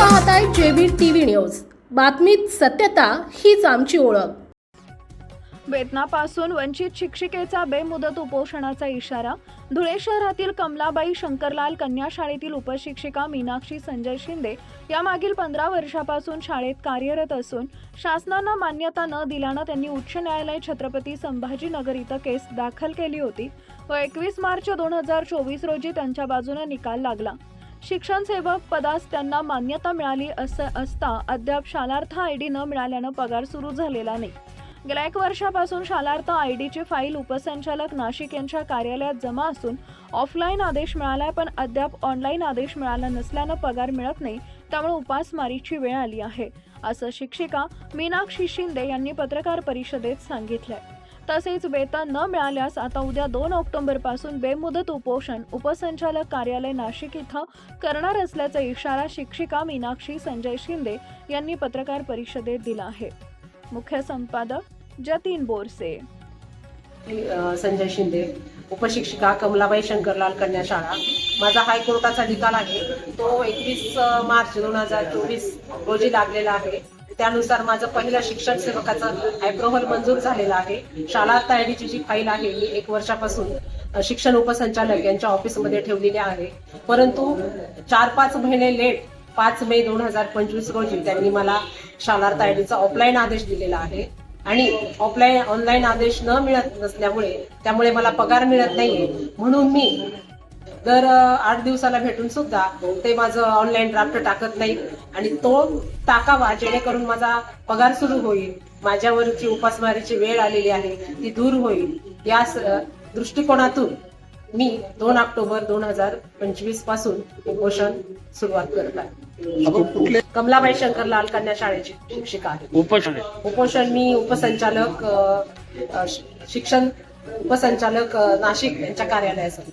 पाहताय JB TV news. बातमीत सत्यता हीच आमची ओळख. वेतनापासून वंचित शिक्षिकेचा बेमुदत उपोषणाचा इशारा धुळे शहरातील कमलाबाई शंकरलाल कन्या शाळेतील उपशिक्षिका मीनाक्षी संजय शिंदे या मागील पंधरा वर्षापासून शाळेत कार्यरत असून शासनानं मान्यता न दिल्यानं त्यांनी उच्च न्यायालय छत्रपती संभाजीनगर इथं केस दाखल केली होती. व एकवीस मार्च दोन हजार चोवीस रोजी त्यांच्या बाजूने निकाल लागला. शिक्षण सेवक पदास त्यांना मान्यता मिळाली असं असता अद्याप शालार्थ आय डी न मिळाल्यानं पगार सुरू झालेला नाही. गेल्या एक वर्षापासून शालार्थ आय डीची फाईल उपसंचालक नाशिक यांच्या कार्यालयात जमा असून ऑफलाईन आदेश मिळालाय पण अद्याप ऑनलाईन आदेश मिळाला नसल्यानं पगार मिळत नाही त्यामुळे उपासमारीची वेळ आली आहे असं शिक्षिका मीनाक्षी शिंदे यांनी पत्रकार परिषदेत सांगितलंय. तसेच वेतन न मिळाल्यास आता उद्या दोन ऑक्टोबरपासून बेमुदत उपोषण उपसंचालक कार्यालय नाशिक इथं करणार असल्याचा इशारा शिक्षिका मीनाक्षी संजय शिंदे यांनी पत्रकार परिषदेत दिला आहे. मुख्य संपादक जतीन बोरसे. संजय शिंदे उपशिक्षिका कमलाबाई शंकरलाल कन्या शाळा माझा हायकोर्टाचा निकाल आहे. तो एकवीस मार्च दोन हजार चोवीस रोजी लागलेला आहे. त्यानुसार माझं पहिलं शिक्षण सेवकाचं अप्रुव्हल मंजूर झालेलं आहे. शाळा तयारीची जी फाईल आहे ही एक वर्षापासून शिक्षण उपसंचालक यांच्या ऑफिसमध्ये ठेवलेली आहे. परंतु चार पाच महिने लेट पाच मे दोन हजार पंचवीस रोजी त्यांनी मला शाळा तायडीचा ऑफलाईन आदेश दिलेला आहे. आणि ऑफलाईन ऑनलाईन आदेश न मिळत नसल्यामुळे त्यामुळे मला पगार मिळत नाहीये. म्हणून मी दर आठ दिवसाला भेटून सुद्धा ते माझं ऑनलाईन ड्राफ्ट टाकत नाही. आणि तो टाकावा जेणेकरून माझा पगार सुरू होईल. माझ्यावरची उपासमारीची वेळ आलेली आहे ती दूर होईल. या दृष्टिकोनातून मी दोन ऑक्टोबर दोन हजार पंचवीसपासून उपोषण सुरुवात करत आहे. कमलाबाई शंकरलाल कन्या शाळेची शिक्षिका आहे उपोषण. उपोषण मी उपसंचालक शिक्षण उपसंचालक नाशिक यांच्या कार्यालयासाठी